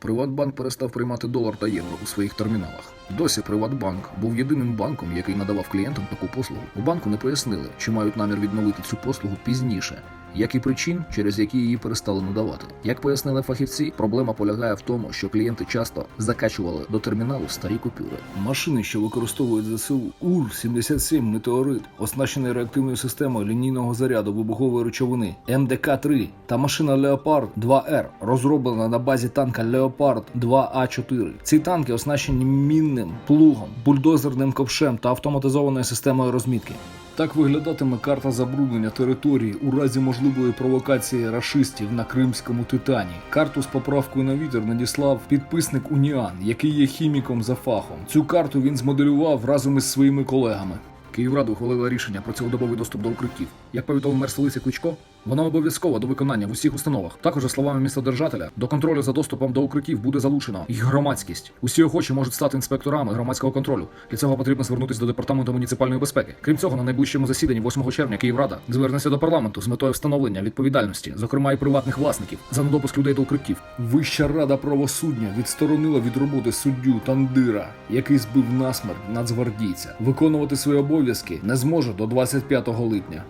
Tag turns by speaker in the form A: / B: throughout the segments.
A: Приватбанк перестав приймати долар та євро у своїх терміналах. Досі Приватбанк був єдиним банком, який надавав клієнтам таку послугу. У банку не пояснили, чи мають намір відновити цю послугу пізніше, як і причин, через які її перестали надавати. Як пояснили фахівці, проблема полягає в тому, що клієнти часто закачували до терміналу старі купюри. Машини, що використовують ЗСУ УР-77 Метеорит, оснащений реактивною системою лінійного заряду вибухової речовини МДК-3 та машина Леопард 2Р, розроблена на базі танка Леопард 2А4. Ці танки оснащені мінним плугом, бульдозерним ковшем та автоматизованою системою розмітки. Так виглядатиме карта забруднення території у разі можливої провокації рашистів на кримському титані. Карту з поправкою на вітер надіслав підписник Уніан, який є хіміком за фахом. Цю карту він змоделював разом із своїми колегами. Київрада ухвалила рішення про цілодобовий доступ до укриттів. Як повідомив мер столиці Кличко, воно обов'язково до виконання в усіх установах. Також, за словами містодержателя, до контролю за доступом до укриттів буде залучено і громадськість. Усі охочі можуть стати інспекторами громадського контролю. Для цього потрібно звернутися до департаменту муніципальної безпеки. Крім цього, на найближчому засіданні 8 червня Київрада звернеться до парламенту з метою встановлення відповідальності, зокрема і приватних власників, за недопуск людей до укриттів. Вища рада правосуддя відсторонила від роботи суддю Тандира, який збив насмерть нацгвардійця. Виконувати свої обов'язки не зможе до 25 липня.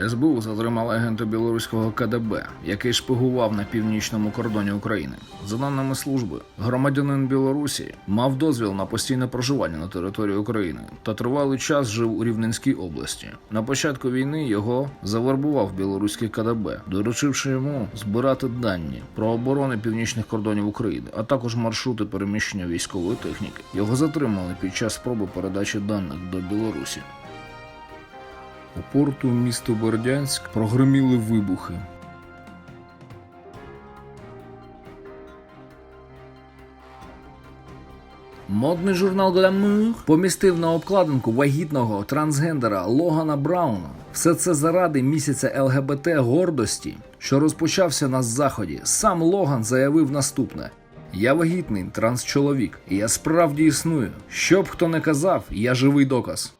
A: СБУ затримала агента білоруського КДБ, який шпигував на північному кордоні України. За даними служби, громадянин Білорусі мав дозвіл на постійне проживання на території України та тривалий час жив у Рівненській області. На початку війни його завербував білоруський КДБ, доручивши йому збирати дані про оборони північних кордонів України, а також маршрути переміщення військової техніки. Його затримали під час спроби передачі даних до Білорусі. У порту міста Бердянськ прогреміли вибухи. Модний журнал Glamour помістив на обкладинку вагітного трансгендера Логана Брауна. Все це заради місяця ЛГБТ гордості, що розпочався на заході. Сам Логан заявив наступне: Я вагітний трансчоловік, і я справді існую. Що б хто не казав, я живий доказ.